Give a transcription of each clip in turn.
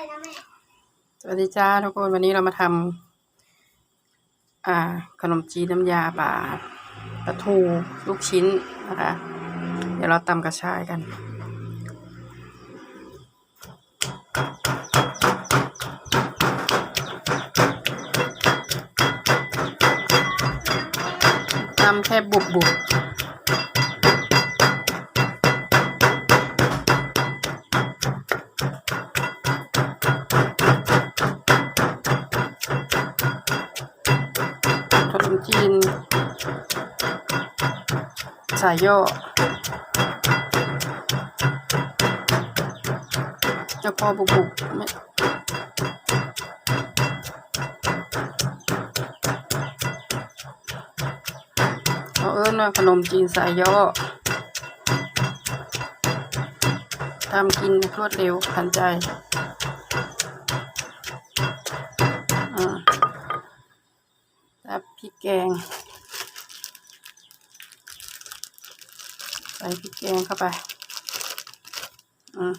นะแม่ สวัสดีจ้าทุกคนวันนี้เรามาทำอ่า ขนมจีนน้ำยาป่าปลาทูลูกชิ้นนะคะ เดี๋ยวเราตำกระชายกันตำแค่บุบบุบ จีน สายย่อแล้วพอบุบบุบไม่เขาเอิ้นว่าขนมจีนสายย่อทำกินรวดเร็วทันใจ พริกแกง ใส่พริกแกงเข้าไปอืม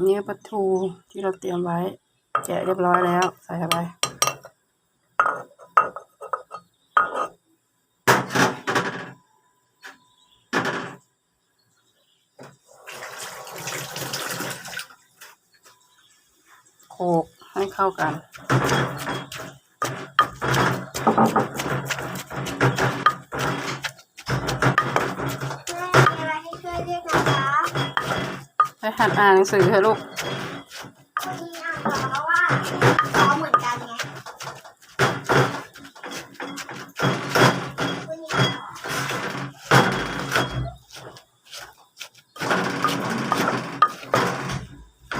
เนื้อปลาทูที่เราเตรียมไว้ แกะเรียบร้อยแล้ว ใส่เข้าไปโขก ให้เข้ากันแม่มีอะไรให้ช่วยเรียกนะคะให้หัดอ่านหนังสือเถอะลูก วันนี้อ่านบอกแล้วว่าซ้อมเหมือนกันไงวันนี้อ่านบอก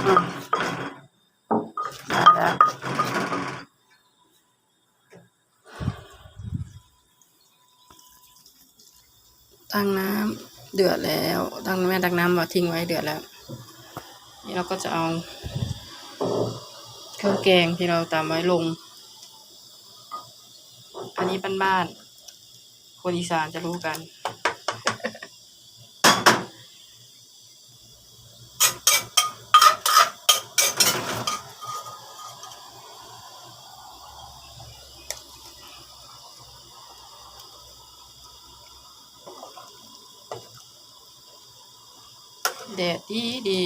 อืมได้แล้ว ตั้งน้ำเดือดแล้ว ตั้งแม่ตักน้ำมาทิ้งไว้เดือดแล้ว นี่เราก็จะเอาเครื่องแกงที่เราตามไว้ลง อันนี้บ้านๆคนอีสานจะรู้กัน แดดดีดี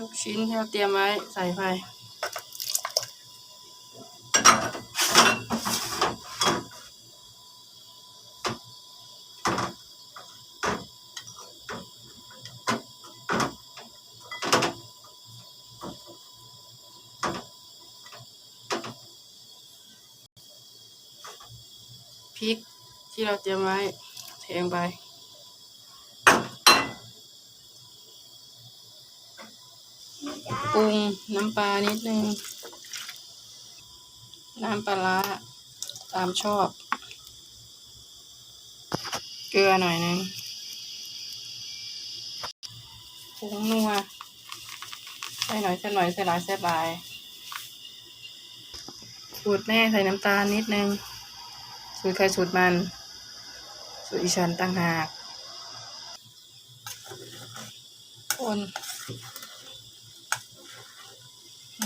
ลูกชิ้นที่เราเตรียมไว้ใส่ไปพริกที่เราเตรียมไว้เทลงไป ปรุงน้ำปลานิดนึง น้ำปลาร้าตามชอบ เกลือหน่อยนึงผงนัวใส่หน่อยใส่หน่อยใส่หลายใส่หลายสูตรแม่ใส่น้ำตาลนิดนึง สูตรใครสูตรมัน สูตรอีฉันตั้งหากคน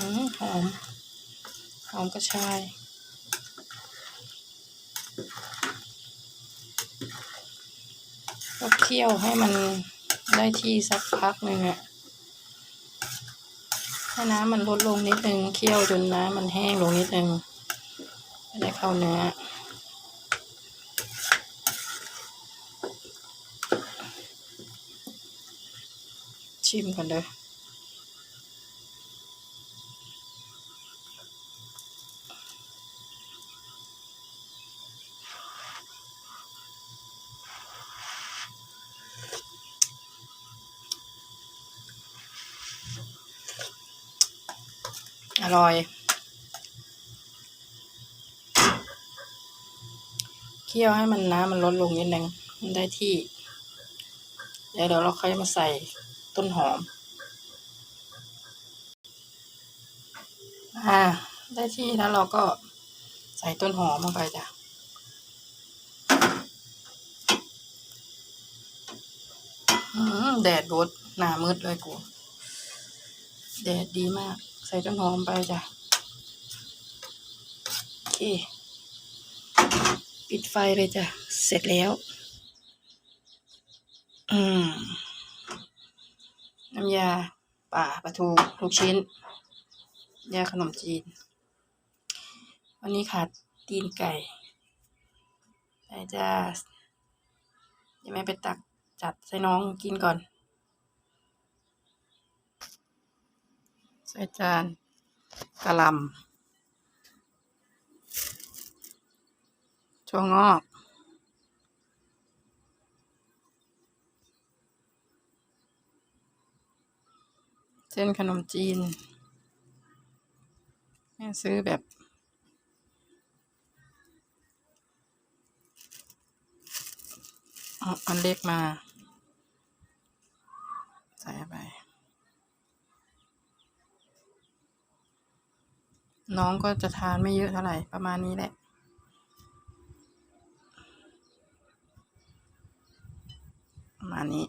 หอม หอมกระชาย ก็เคี่ยวให้มันได้ที่สักพักหนึ่งอะให้น้ำมันลดลงนิดนึง เคี่ยวจนน้ำมันแห้งลงนิดนึงได้เข้าเนื้อชิมกันเด้อ ร่อย เคี่ยวให้มันน้ำมันลดลงนิดนึงมันได้ที่ เดี๋ยวเดี๋ยวเราค่อยมาใส่ต้นหอม อ่า ได้ที่แล้วเราก็ใส่ต้นหอมลงไปจ้ะแดดรดหนามืดเลยกู แดดดีมาก ใส่ต้นหอมไปจ้ะโอเคปิดไฟเลยจ้ะ เสร็จแล้ว อืม น้ำยาป่าปลาทูลูกชิ้น ยาขนมจีน วันนี้ขาดตีนไก่ไปจ้าเดี๋ยวแม่ไปตักจัดใส่น้องกินก่อน ใส่จานกะหล่ำถั่วงอกเส้นขนมจีนแม่ซื้อแบบเอาอันเล็กมา ใส่ไป น้องก็จะทานไม่เยอะเท่าไหร่ประมาณนี้แหละประมาณนี้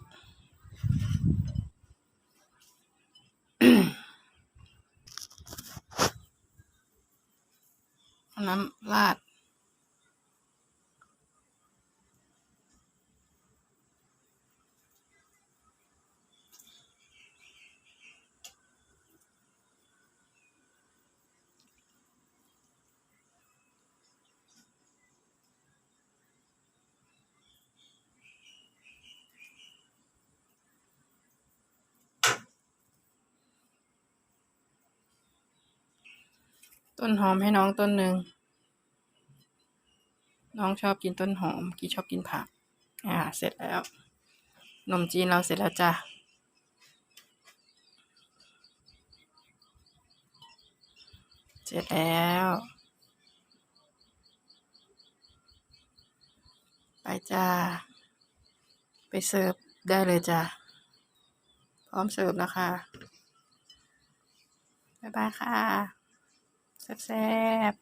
ต้นหอมให้น้องต้นหนึ่ง น้องชอบกินต้นหอม กี่ชอบกินผัก อ่า เสร็จแล้ว นมจีนเราเสร็จแล้วจ้ะเสร็จแล้ว ไปจ้า ไปเสิร์ฟได้เลยจ้ะ พร้อมเสิร์ฟแล้วค่ะ บ๊ายบายค่ะ แซ่บ